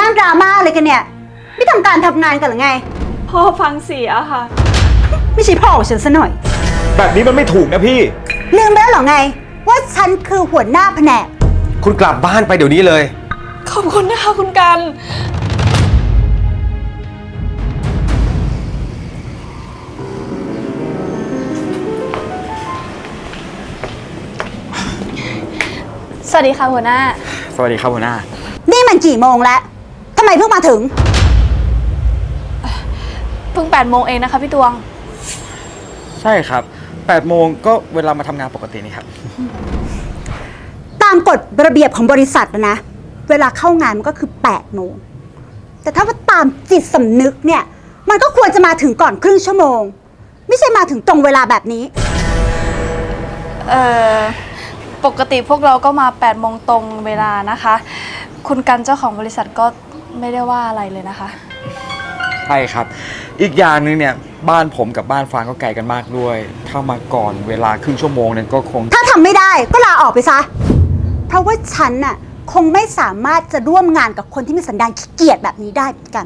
นั่งดราม่าอะไรกันเนี่ย ไม่ทำการทำงานกันหรือไง พ่อฟังเสียค่ะ ไม่ใช่พ่อของฉันซะหน่อย แบบนี้มันไม่ถูกนะพี่ ลืมไปแล้วเหรอไง ว่าฉันคือหัวหน้าแผนก คุณกลับบ้านไปเดี๋ยวนี้เลย ขอบคุณนะคะคุณกัน สวัสดีค่ะหัวหน้า สวัสดีครับหัวหน้า นี่มันกี่โมงแล้วทำไมเพิ่งมาถึง เพิ่ง8โมงเองนะคะพี่ตวง ใช่ครับ8โมงก็เวลามาทำงานปกตินี่ครับ ตามกฎระเบียบของบริษัทนะนะ เวลาเข้างานมันก็คือ8โมง แต่ถ้าว่าตามจิตสำนึกเนี่ย มันก็ควรจะมาถึงก่อนครึ่งชั่วโมง ไม่ใช่มาถึงตรงเวลาแบบนี้ เอ่อ ปกติพวกเราก็มา8โมงตรงเวลานะคะ คุณกันเจ้าของบริษัทก็ ไม่ได้ว่าอะไรเลยนะคะ ใช่ครับ อีกอย่างหนึ่งเนี่ยบ้านผมกับบ้านฟางก็ไกลกันมากด้วย ถ้ามาก่อนเวลาครึ่งชั่วโมงเนี่ยก็คง ถ้าทำไม่ได้ก็ลาออกไปซะ เพราะว่าฉันน่ะคงไม่สามารถจะร่วมงานกับคนที่มีสันดานขี้เกียจแบบนี้ได้เหมือนกัน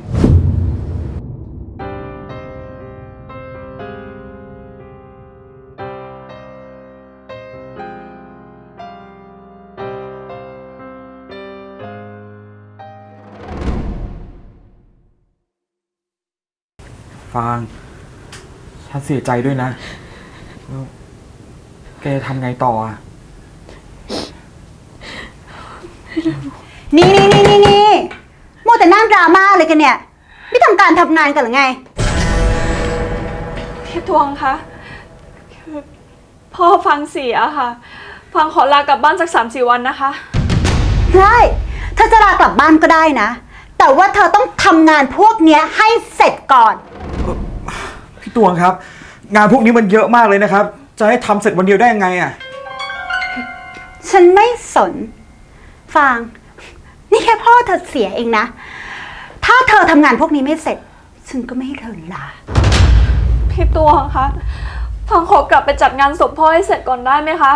ฟาง ฉันเสียใจด้วยนะแล้วแกจะทำไงต่ออะนี่นี่นี่นี่นี่มัวแต่นั่งดราม่าอะไรกันเนี่ย ไม่ทำการทำงานกันหรือไง พี่ตวงคะคือพ่อฟังเสียค่ะ ฟังขอลากลับบ้านสักสามสี่วันนะคะ ได้เธอจะลากลับบ้านก็ได้นะ แต่ว่าเธอต้องทำงานพวกเนี้ยให้เสร็จก่อนพี่ ตวงครับ งานพวกนี้มันเยอะมากเลยนะครับ จะให้ทำเสร็จวันเดียวได้ยังไงอะ ฉันไม่สน ฟาง นี่แค่พ่อเธอเสียเองนะ ถ้าเธอทำงานพวกนี้ไม่เสร็จ ฉันก็ไม่ให้เธอลา พี่ตวงคะฟังขอกลับไปจัดงานศพพ่อให้เสร็จก่อนได้ไหมคะ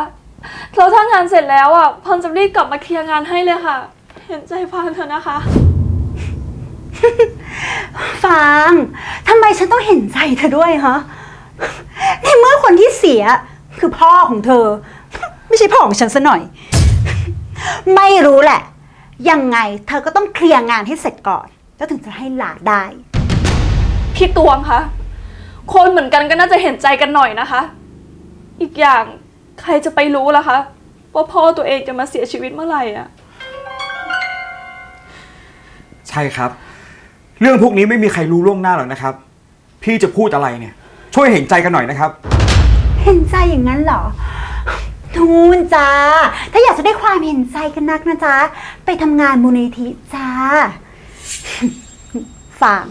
แล้วถ้างานเสร็จแล้วอะพันจะรีบกลับมาเคลียร์งานให้เลยค่ะ เห็นใจฟังเถอะนะคะ ฟางทำไมฉันต้องเห็นใจเธอด้วยฮะในเมื่อคนที่เสียคือพ่อของเธอ ไม่ใช่พ่อของฉันซะหน่อย ไม่รู้แหละ ยังไงเธอก็ต้องเคลียร์งานให้เสร็จก่อน แล้วถึงจะให้ลาได้ พี่ตวงคะ คนเหมือนกันก็น่าจะเห็นใจกันหน่อยนะคะ อีกอย่างใครจะไปรู้ล่ะคะว่าพ่อตัวเองจะมาเสียชีวิตเมื่อไหร่อะใช่ครับ เรื่องพวกนี้ไม่มีใครรู้ล่วงหน้าหรอกนะครับ พี่จะพูดอะไรเนี่ย ช่วยเห็นใจกันหน่อยนะครับ เห็นใจอย่างนั้นเหรอ ทูนจ้า ถ้าอยากจะได้ความเห็นใจกันนักนะจ๊ะ ไปทำงานมูลนิธิจ้า ฟาง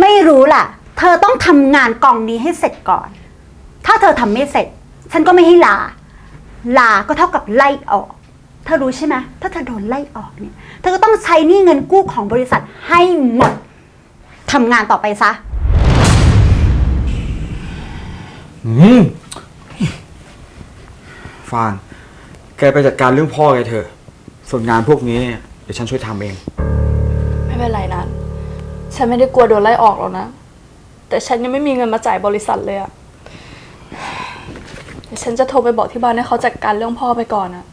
ไม่รู้ล่ะ เธอต้องทำงานกองนี้ให้เสร็จก่อน ถ้าเธอทำไม่เสร็จ ฉันก็ไม่ให้ลา ลาก็เท่ากับไล่ออก เธอรู้ใช่ไหม ถ้าเธอโดนไล่ออกเนี่ย เธอก็ต้องใช้หนี้เงินกู้ของบริษัทให้หมด ทำงานต่อไปซะ อืมฟางแกไปจัดการเรื่องพ่อแกเถอะ ส่วนงานพวกนี้เนี่ยเดี๋ยวฉันช่วยทำเอง ไม่เป็นไรนะฉันไม่ได้กลัวโดนไล่ออกหรอกนะ แต่ฉันยังไม่มีเงินมาจ่ายบริษัทเลยอะเดี๋ยวฉันจะโทรไปบอกที่บ้านให้เขาจัดการเรื่องพ่อไปก่อนอะ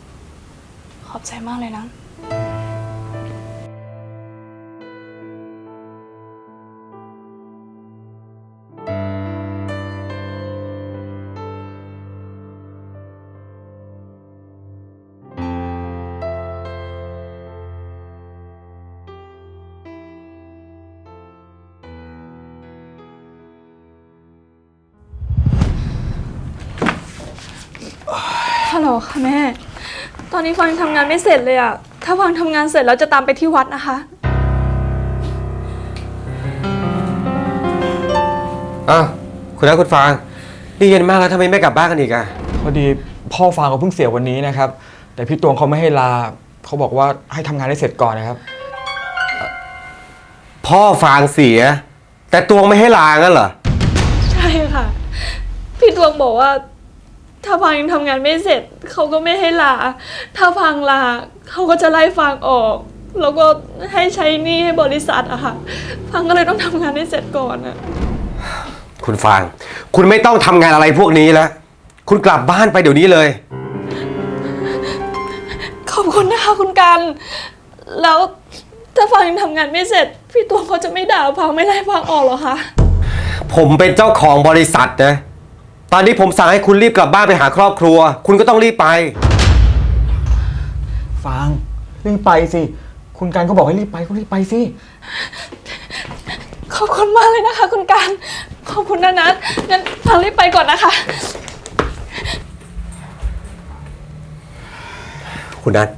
ขอบใจมากเลยนะ ฮัลโหลค่ะแม่ ตอนนี้ฟังทำงานไม่เสร็จเลยอะถ้าฟังทำงานเสร็จแล้วจะตามไปที่วัดนะคะ อ้าวคุณนัทคุณฟางนี่เย็นมากแล้วทำไมไม่กลับบ้านกันอีกอะพอดีพ่อฟางเขาเพิ่งเสียวันนี้นะครับ แต่พี่ตวงเขาไม่ให้ลาเขาบอกว่าให้ทำงานให้เสร็จก่อนนะครับ พ่อฟางเสีย แต่ตวงไม่ให้ลางั้นเหรอ ใช่ค่ะ พี่ดวงบอกว่า ถ้าฟังยังทำงานไม่เสร็จ เขาก็ไม่ให้ลา ถ้าฟังลาเขาก็จะไล่ฟังออก แล้วก็ให้ใช้หนี้ให้บริษัทอะค่ะฟังก็เลยต้องทำงานให้เสร็จก่อนอะคุณฟาง คุณไม่ต้องทำงานอะไรพวกนี้แล้ว คุณกลับบ้านไปเดี๋ยวนี้เลย ขอบคุณนะคะคุณกัน แล้วถ้าฟังยังทำงานไม่เสร็จ พี่ตัวเขาจะไม่ด่าฟังไม่ไล่ฟังออกเหรอคะ ผมเป็นเจ้าของบริษัทนะ ตอนนี้ผมสั่งให้คุณรีบกลับบ้านไปหาครอบครัว คุณก็ต้องรีบไป ฟางรีบไปสิ คุณการก็บอกให้รีบไปก็รีบไปสิ ขอบคุณมากเลยนะคะ คุณการ ขอบคุณนะนัทงั้นฟังรีบไปก่อนนะคะ คุณนัท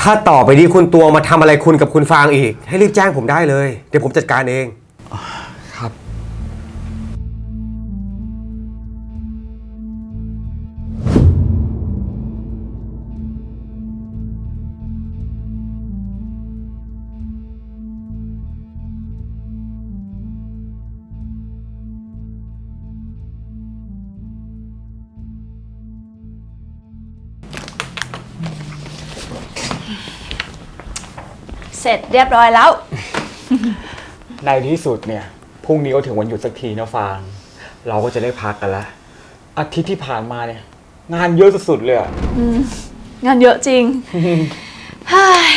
ถ้าต่อไปนี้คุณตัวมาทำอะไรคุณกับคุณฟางอีก ให้รีบแจ้งผมได้เลย เดี๋ยวผมจัดการเอง ครับ เสร็จเรียบร้อยแล้ว ในที่สุดเนี่ยพรุ่งนี้ก็ถึงวันหยุดสักทีนะฟางเราก็จะได้พักกันละอาทิตย์ที่ผ่านมาเนี่ย งานเยอะสุดๆเลยอะงานเยอะจริงเฮ้ย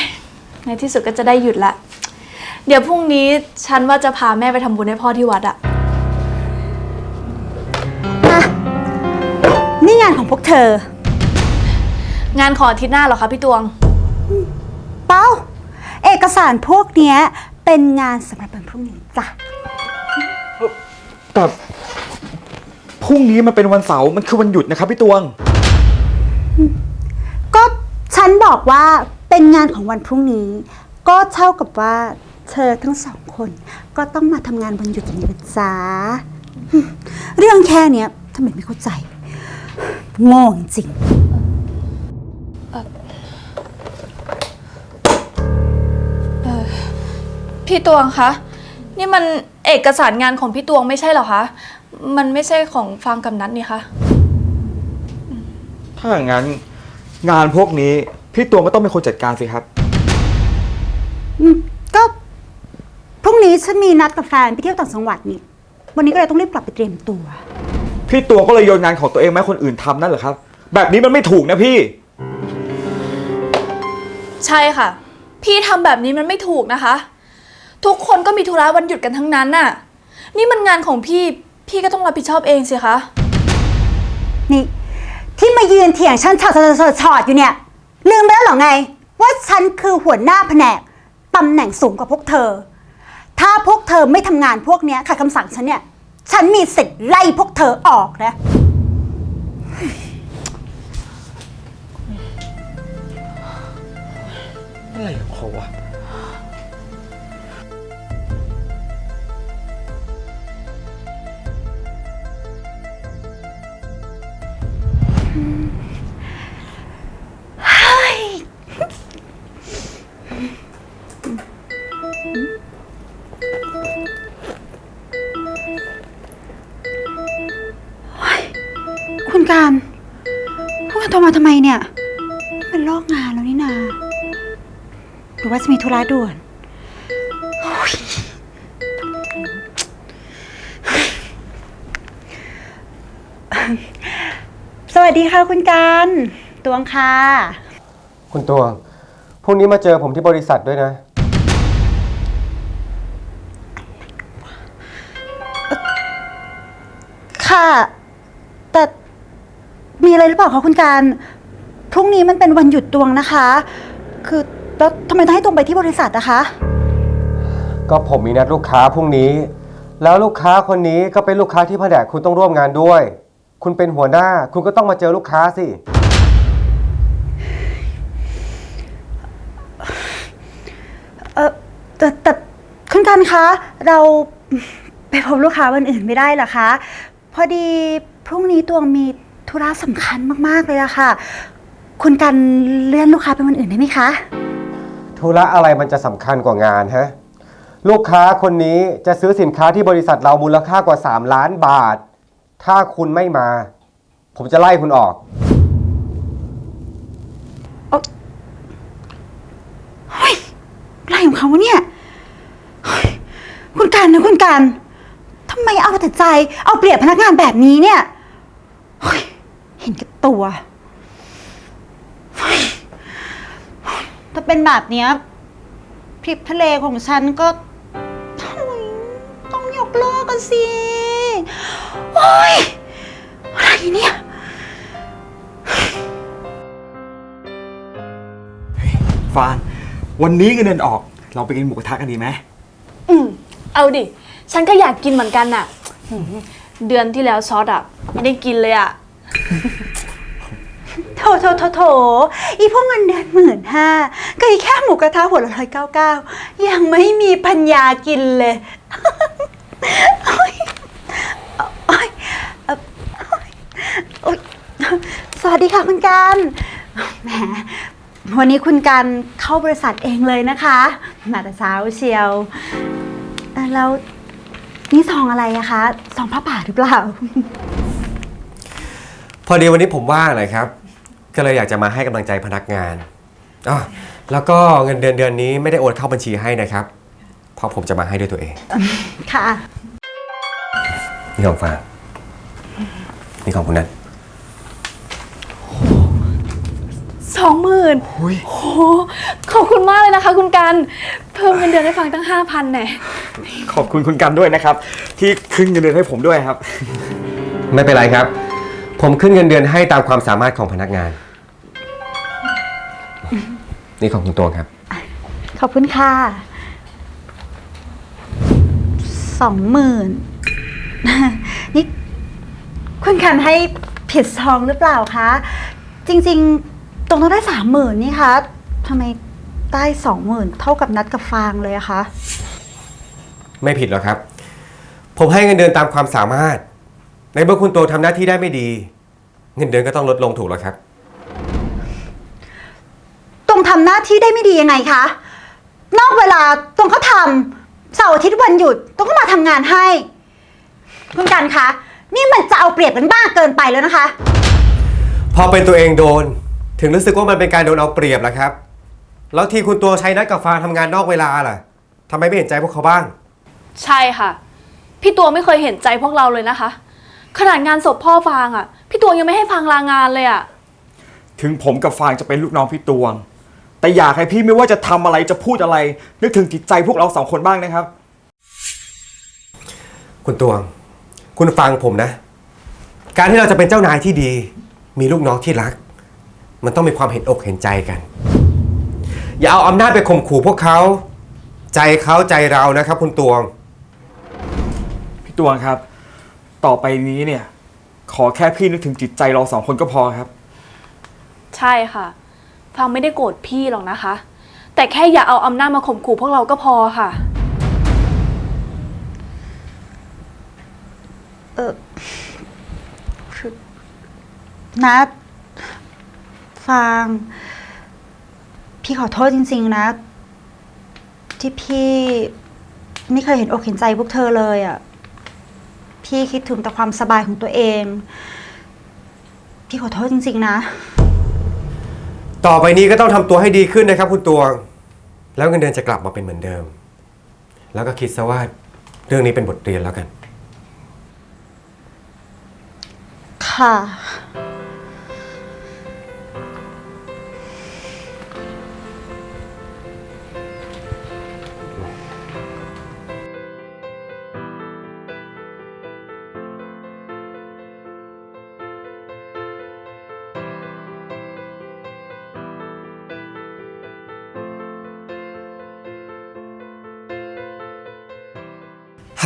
ในที่สุดก็จะได้หยุดละ เดี๋ยวพรุ่งนี้ฉันว่าจะพาแม่ไปทำบุญให้พ่อที่วัดอะอะนี่งานของพวกเธอ งานของอาทิตย์หน้าเหรอคะพี่ตวง เป้า เอกสารพวกเนี้ยเป็นงานสำหรับวันพรุ่งนี้จ้ะ แต่พรุ่งนี้มันเป็นวันเสาร์มันคือวันหยุดนะครับพี่ตวง ก็ฉันบอกว่าเป็นงานของวันพรุ่งนี้ ก็เท่ากับว่าเธอทั้งสองคน ก็ต้องมาทำงานวันหยุดอย่างนี้นะจ๊ะอืมเรื่องแค่เนี้ยทำไมไม่เข้าใจโง่จริง พี่ตวงคะ นี่มันเอกสารงานของพี่ตวงไม่ใช่เหรอคะ มันไม่ใช่ของฟางกับนัทนี่คะ ถ้าอย่างนั้นงานพวกนี้พี่ตวงก็ต้องเป็นคนจัดการสิครับ อืมก็พรุ่งนี้ฉันมีนัดกับแฟนไปเที่ยวต่างจังหวัดนี่ วันนี้ก็เลยต้องรีบกลับไปเตรียมตัว พี่ตวงก็เลยโยนงานของตัวเองมาให้คนอื่นทำนั่นเหรอครับ แบบนี้มันไม่ถูกนะพี่ ใช่ค่ะ พี่ทำแบบนี้มันไม่ถูกนะคะ ทุกคนก็มีธุระวันหยุดกันทั้งนั้นน่ะ นี่มันงานของพี่ พี่ก็ต้องรับผิดชอบเองสิคะ นี่ ที่มายืนเถียงฉันชอดชอดชอดชอดอยู่เนี่ย ลืมไปแล้วเหรอไง ว่าฉันคือหัวหน้าแผนกตำแหน่งสูงกว่าพวกเธอ ถ้าพวกเธอไม่ทำงานพวกเนี้ยขัดคำสั่งฉันเนี่ย ฉันมีสิทธิ์ไล่พวกเธอออกนะ อะไรของเขาวะ รือว่าจะมีธุระด่วนโอ๊ยสวัสดีค่ะคุณการตวงค่ะ คุณตัวพรุ่งนี้มาเจอผมที่บริษัทด้วยนะ ค่ะ แต่มีอะไรหรือเปล่าคะคุณการ พรุ่งนี้มันเป็นวันหยุดตวงนะคะ คือ แล้วทำไมต้องให้ตวงไปที่บริษัทนะคะ ก็ผมมีนัดลูกค้าพรุ่งนี้ แล้วลูกค้าคนนี้ก็เป็นลูกค้าที่แผนกคุณต้องร่วมงานด้วย คุณเป็นหัวหน้า คุณก็ต้องมาเจอลูกค้าสิ เออแต่แต่คุณกันคะ เราไปพบลูกค้าวันอื่นไม่ได้เหรอคะ พอดีพรุ่งนี้ตวงมีธุระสำคัญมากๆเลยอะค่ะ คุณกันเลื่อนลูกค้าเป็นวันอื่นได้ไหมคะ ธุระอะไรมันจะสำคัญกว่างานฮะ ลูกค้าคนนี้จะซื้อสินค้าที่บริษัทเรามูลค่ากว่า 3 ล้านบาท ถ้าคุณไม่มา ผมจะไล่คุณออกนอะไรของเขาเนี่ยเฮ้ยคุณการนะคุณการทำไมเอาแต่ใจ เอาเปรียบพนักงานแบบนี้เนี่ยเฮ้ยเห็นกับตัวเฮ้ย ถ้าเป็นแบบเนี้ยพริบทะเลของฉันก็โอ๊ยต้องยกเลิกกันสิโอ้ยอะไรเนี่ย ฟางวันนี้เงินเดือนออก เราไปกินหมูกระทะกันดีไหมอืมเอาดิ ฉันก็อยากกินเหมือนกันน่ะหืมเดือนที่แล้วซอสอะไม่ได้กินเลยอะ โถโถโถโถอีพวกเงินเดือนหมื่นห้า ก็อีแค่หมูกระทะหัวละร้อยเก้าเก้ายังไม่มีปัญญากินเลยโอ๊ยโอ๊ยเอ่อโอ๊ยสวัสดีค่ะคุณการแหมวันนี้คุณการเข้าบริษัทเองเลยนะคะมาแต่เช้าเชียวเอ่อแล้วนี่ซองอะไรอะคะซองผ้าป่าหรือเปล่า พอดีวันนี้ผมว่างเลยครับ ก็เลยอยากจะมาให้กำลังใจพนักงานอ๋อ แล้วก็เงินเดือนเดือนนี้ไม่ได้โอนเข้าบัญชีให้นะครับ เพราะผมจะมาให้ด้วยตัวเอง ค่ะ นี่ของฟางนี่ของคุณนัทสองหมื่นโหขอบคุณมากเลยนะคะ คุณกัน เพิ่มเงินเดือนให้ฟังตั้งห้าพันแน่ขอบคุณคุณกันด้วยนะครับ ที่ขึ้นเงินเดือนให้ผมด้วยครับ ไม่เป็นไรครับ ผมขึ้นเงินเดือนให้ตามความสามารถของพนักงาน นี่ของคุณตวงครับ ขอบคุณค่ะสองหมื่นนี่คุณคันให้ผิดซองหรือเปล่าคะ จริงๆ ตรงต้องได้สามหมื่นนี่คะทำไมได้สองหมื่นเท่ากับนัดกับฟางเลยอะคะไม่ผิดหรอกครับ ผมให้เงินเดือนตามความสามารถ ในเมื่อคุณโตทำหน้าที่ได้ไม่ดี เงินเดือนก็ต้องลดลงถูกแล้วครับตรง ทำหน้าที่ได้ไม่ดียังไงคะ นอกเวลาตรงเขาทำเสาร์อาทิตย์วันหยุดตรงก็มาทำงานให้ คุณกันคะ นี่มันจะเอาเปรียบกันบ้ากเกินไปแล้วนะคะ พอเป็นตัวเองโดน ถึงรู้สึกว่ามันเป็นการโดนเอาเปรียบแล้วครับ แล้วที่คุณตัวใช้นัดกับฟางทำงานนอกเวลาล่ะทำไมไม่เห็นใจพวกเขาบ้าง ใช่ค่ะ พี่ตัวไม่เคยเห็นใจพวกเราเลยนะคะ ขนาดงานศพพ่อฟางอะ พี่ตัวยังไม่ให้ฟางลางานเลยอะ ถึงผมกับฟางจะเป็นลูกน้องพี่ตวง แต่อยากให้พี่ไม่ว่าจะทำอะไรจะพูดอะไร นึกถึงจิตใจพวกเราสองคนบ้างนะครับ คุณตวง คุณฟังผมนะ การที่เราจะเป็นเจ้านายที่ดี มีลูกน้องที่รัก มันต้องมีความเห็นอกเห็นใจกัน อย่าเอาอำนาจไปข่มขู่พวกเขา ใจเขาใจเรานะครับ คุณตวง พี่ตวงครับ ต่อไปนี้เนี่ย ขอแค่พี่นึกถึงจิตใจเราสองคนก็พอครับ ใช่ค่ะ ฟังไม่ได้โกรธพี่หรอกนะคะ แต่แค่อย่าเอาอำนาจมาข่มขู่พวกเราก็พอค่ะ เออคือนัดฟางพี่ขอโทษจริง ๆ นะ ที่พี่ไม่เคยเห็นอกเห็นใจพวกเธอเลยอะ่ะ พี่คิดถึงแต่ความสบายของตัวเอง พี่ขอโทษจริง ๆ นะ ต่อไปนี้ก็ต้องทำตัวให้ดีขึ้นนะครับ คุณตวง แล้วเงินเดือนจะกลับมาเป็นเหมือนเดิม แล้วก็คิดซะว่าเรื่องนี้เป็นบทเรียนแล้วกัน ค่ะ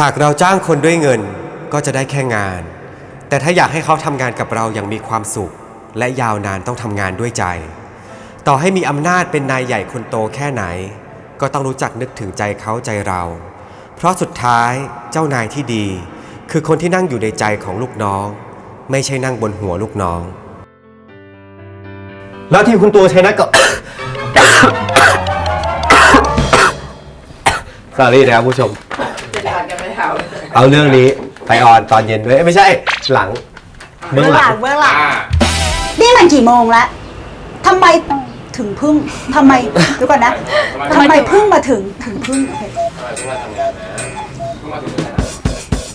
หากเราจ้างคนด้วยเงินก็จะได้แค่งาน แต่ถ้าอยากให้เขาทำงานกับเราอย่างมีความสุข และยาวนานต้องทำงานด้วยใจ ต่อให้มีอำนาจเป็นนายใหญ่คนโตแค่ไหน ก็ต้องรู้จักนึกถึงใจเขาใจเรา เพราะสุดท้ายเจ้านายที่ดี คือคนที่นั่งอยู่ในใจของลูกน้อง ไม่ใช่นั่งบนหัวลูกน้อง แล้วที่คุณตัวใช้นัดก็สอรี่นะครับผู้ชม เอาเรื่องนี้ไปออนตอนเย็นด้วยเอ้ยไม่ใช่หลังเบื้องหลังเบื้องหลังนี่มันกี่โมงแล้วทำไมถึงพึ่งทำไมดูก่อนนะทำไมพึ่งมาถึงถึงพึ่งโอเค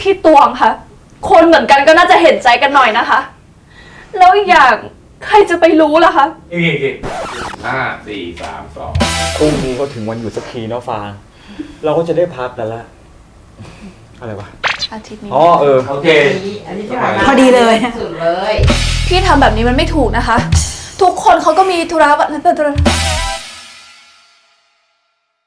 พี่ตวงคะคนเหมือนกันก็น่าจะเห็นใจกันหน่อยนะคะ แล้วอีกอย่างใครจะไปรู้ล่ะคะ อีกอีกอีกห้าสี่สามสองพรุ่งนี้ก็ถึงวันหยุดสักทีเนาะฟาง เราก็จะได้พักกันละ อะไรวะอาทิตย์นี้ อ๋อเออโอเค อันนี้ที่ผ่านมาพอดีเลย สุดเลย พี่ทำแบบนี้มันไม่ถูกนะคะ ทุกคนเขาก็มีธุระวัน